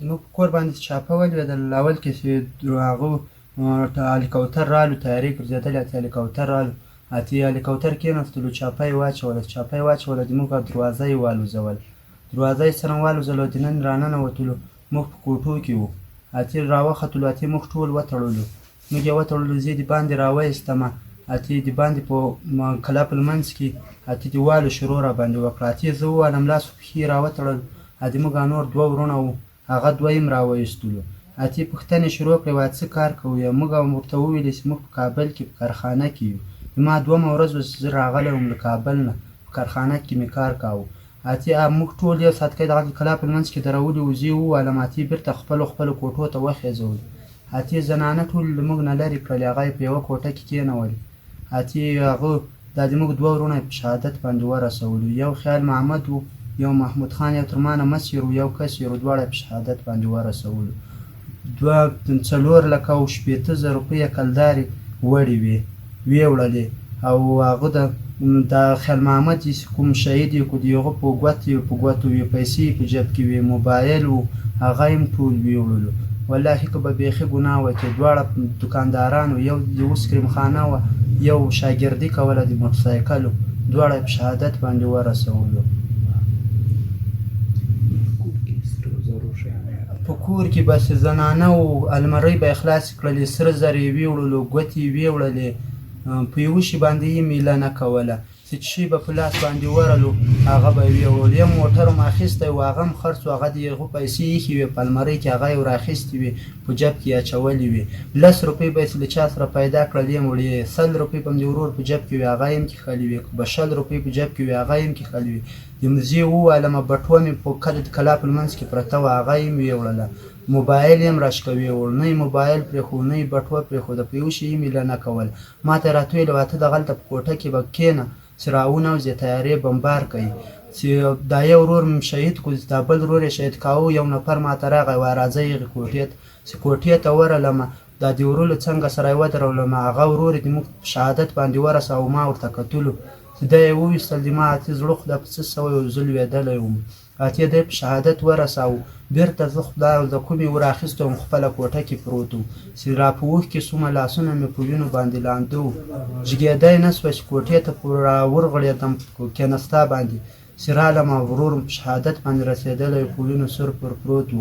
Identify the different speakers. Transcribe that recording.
Speaker 1: زموږ کور باندې چاپه ولوېدل اول کې چې هغه هلیکوپتر رالو تیارې ګرځېدلې اتې هلیکوپتر رالو. اتې هلیکوپتر کېناستلو چاپه یې واچوله چاپه یې واچوله زموږ دروازه یې والوځول دروازه یې څرنګه والوځوله دننه راننوتلو موږ په کوټو کې وو. اتې راوختلو اتې موږ ټول وتړلو. موږ یې وتړلو زه یې د باندې راوایستمه اتې د باندې په کلا په لمنځ کې اتې د والو شروع را باندې وکړه اتې زه ووالم لاس پښې را وتړل. اتې موږ نور دوه ورونه وو هغه دوه یې م راوایستلو اتې پوښتنې شروع کړې وایي څه کار کوئ موږ ورته وویلې چې موږ په کابل کې په کارخانه کې یو. ما دومه ورځ وه چې زه راغلی وم له کابل نه. په کارخانه کې مې کار کاوه. اتې موږ ټول یو ساعتکی دغه د کلا په لمنځ کې زه یې ووالم اتې بېرته خپلو خپلو کوټو ته وخېژولو. اتې زنانه ټول له موږ نه لرې کړلې هغه یې په یوه کوټه کې کېنولې اتې هغه دا زموږ دوه ورونه یې په شهادت باندې ورسولو. یو خیال محمد و یو محمود خان یو تر ما نه مشر و یو کس یې دواړه په شهادت باندې ورسولو. دوه څلور لکه او شپېته زره روپۍ کلدارې وړې وې ویې وړلې. او هغه د دا خیال محمد چې کوم شهید یې کو د هغه په ګوتې په ګوتو وې پیسې په جیب کې وې موبایل و هغه یې ټول ویې وړلو. والله که به بیخي ګناه وه چې دواړه دکاندارانو یو یو سکریم خانه وه یو شاګردي کوله د موټرسایکلو دواړه په شهادت باندې ورسولو په کور کې بس زنانه او المرۍ به یې خلاصې کړلې سره زر یې ویوړلو ګوتې ویوړلې په یوه شي باندې یې میله نه کوله چې شي به په لاس باندې ورلو هغه به یې ویوړل یو موټر هم اخیستی و هغه هم خرڅ هغه د هغو پیسې ایښې وې په المرۍ کې هغه یې ور وې په جب کې یې اچولې وې. لس روپۍ به یې له چا سره پیدا کړل یې وړې سل روپۍ به مې د ورور په جب کې وې هغه یې هم کښلې وې. به شل روپۍ په جب کې وې هغه یې هم کښلې وې. د مزې ووالمه بټوه مې په کله د کلا په لمنځ کې پرته وه هغه یې مې ویوړله موبایل یې هم راشکوي وړ نه یې موبایل پرېښود نه یې بټوه پرېښوده په یو شي یې میله نه کول. ما ته یې راته ویل ته دغلته په کوټه کې به کښېنه چې راونوځې تیارې بمبار کوي چې دا یو ورور مې شهید کړو دا بل ورور یې شهید کاوه یو نفر ما ته راغی وایي راځه هغې کوټې ته. چې کوټې ته ورغلمه دا د ورور څنګه سره یې ودرولم هغه ورور یې زموږ په شهادت باندې ورساوه ما ورته کتلو. چې دا یې وویستل د ما زړه خو دا په څه سوی و زه لوېدلی وم اتې دی په شهادت ورساوه. بېرته زه خدای د کومې ور اخیستی خپله کوټه کې پروت وم. چې را په اوښکې سومه لاسونه مې په وینو باندې لانده وو. جګېدی نه سوه چې کوټې ته را ورغړېدم کېنستا باندې. چې رالم او ورور په شهادت باندې رسېدلی په وینو سر پر پروت و